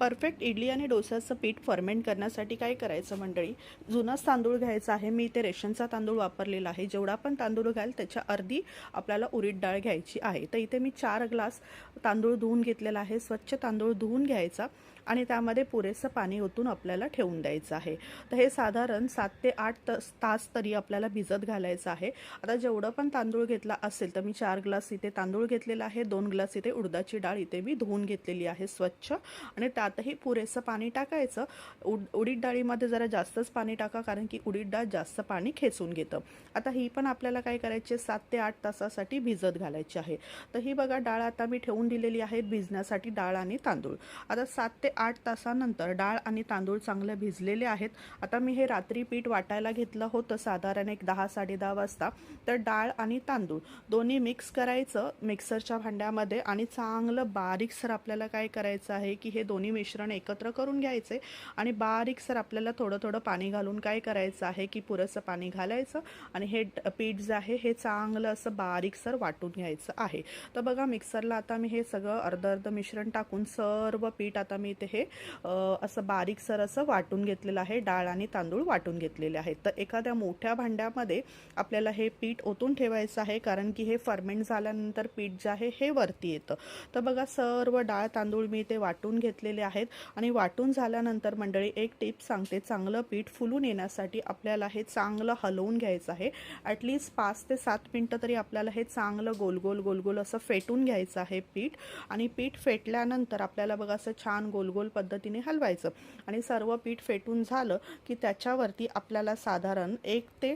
Perfect idli आणि डोसाचं पीठ ferment करण्यासाठी काय करायचं मंडळी? जुनाच तांदूळ घ्यायचा आहे. मी इथे रेशनचा तांदूळ वापरलेला आहे. जेवढा पण तांदूळ घ्याल त्याच्या अर्धी आपल्याला उडीद डाळ घ्यायची आहे. तर इथे मी चार ग्लास तांदूळ धुवून घेतलेला आहे. स्वच्छ तांदूळ धुवून घ्यायचा आणि त्यामध्ये पुरेसं पाणी ओतून आपल्याला ठेवून द्यायचं आहे. तर हे साधारण सात ते आठ तास तास तरी आपल्याला भिजत घालायचं आहे. आता जेवढं पण तांदूळ घेतला असेल तर मी चार ग्लास इथे तांदूळ घेतलेला आहे. दोन ग्लास इथे उडदाची डाळ इथे मी धुवून घेतलेली आहे स्वच्छ. आणि त्या त्यातही पुरेसं पाणी टाकायचं. उड उडीद डाळीमध्ये जरा जास्तच पाणी टाका कारण की उडीद डाळ जास्त पाणी खेचून घेतं. आता ही पण आपल्याला काय करायची आहे, सात ते आठ तासासाठी भिजत घालायची आहे. तर ही बघा डाळ आता मी ठेवून दिलेली आहे भिजण्यासाठी डाळ आणि तांदूळ. आता सात ते आठ तासानंतर डाळ आणि तांदूळ चांगले भिजलेले आहेत. आता मी हे रात्री पीठ वाटायला घेतलं होतं साधारण एक दहा साडे दहा वाजता. तर डाळ आणि तांदूळ दोन्ही मिक्स करायचं मिक्सरच्या भांड्यामध्ये आणि चांगलं बारीकसर आपल्याला काय करायचं आहे की हे दोन्ही मिश्रण एकत्र करून घ्यायचे आणि बारीकसर आपल्याला थोडं थोडं पाणी घालून काय करायचं आहे की पुरेसं पाणी घालायचं आणि हे पीठ जे आहे हे चांगलं असं बारीकसर वाटून घ्यायचं आहे. तर बघा मिक्सरला आता मी हे सगळं अर्ध अर्ध मिश्रण टाकून सर्व पीठ आता मी इथे हे असं बारीकसर असं वाटून घेतलेलं आहे. डाळ आणि तांदूळ वाटून घेतलेले आहेत. तर एखाद्या मोठ्या भांड्यामध्ये आपल्याला हे पीठ ओतून ठेवायचं आहे कारण की हे फर्मेंट झाल्यानंतर पीठ जे आहे हे वरती येतं. तर बघा सर्व डाळ तांदूळ मी इथे वाटून घेतलेले आहेत. आणि वाटून झाल्यानंतर मंडळी एक टिप सांगते. चांगलं पीठ फुलून येण्यासाठी आपल्याला हे चांगलं हलवून घ्यायचं आहे. ॲटलिस्ट पाच ते सात मिनटं तरी आपल्याला हे चांगलं गोल गोल गोल गोल असं फेटून घ्यायचं आहे पीठ. आणि पीठ फेटल्यानंतर आपल्याला बघा असं छान गोल गोल पद्धतीने हलवायचं. आणि सर्व पीठ फेटून झालं की त्याच्यावरती आपल्याला साधारण एक ते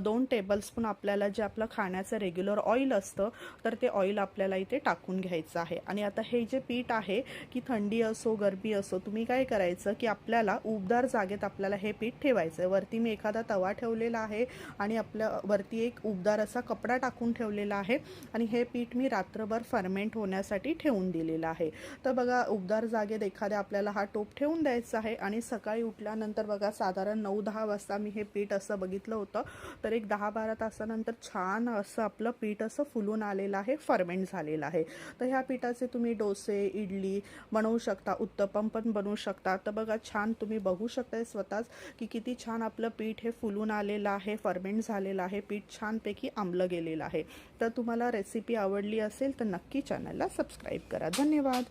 दोन टेबलस्पून आपल्याला जे आपलं खाण्याचं रेग्युलर ऑइल असतं तर ते ऑइल आपल्याला इथे टाकून घ्यायचं आहे. आणि आता हे जे पीठ आहे की थंडी असो चरबी असो तुम्ही काय करायचं की आपल्याला उबदार जागेत आपल्याला हे पीठ ठेवायचं आहे वरती मी एखादा तवा ठेवलेला आहे आणि आपल्या वरती एक उबदार असा कपडा टाकून ठेवलेला आहे आणि हे पीठ मी रात्रभर फर्मेंट होण्यासाठी ठेवून दिलेलं आहे. तर बघा उबदार जागेत एखाद्या आपल्याला हा टोप ठेवून द्यायचा आहे आणि सकाळी उठल्यानंतर बघा साधारण नऊ दहा वाजता मी हे पीठ असं बघितलं होतं. तर एक दहा बारा तासानंतर छान असं आपलं पीठ असं फुलून आलेलं आहे फर्मेंट झालेलं आहे. तर ह्या पिठाचे तुम्ही डोसे इडली बनवू शकता उत्तपम पण बनवू शकता तर बघा छान तुम्ही बघू शकताय स्वतःच की किती छान आपलं पीठ हे फुलून आलेलं आहे फर्मेंट झालेलं आहे पीठ छानपैकी आंबलं गेलेलं आहे. तर तुम्हाला रेसिपी आवडली असेल तर नक्की चॅनलला सबस्क्राईब करा. धन्यवाद!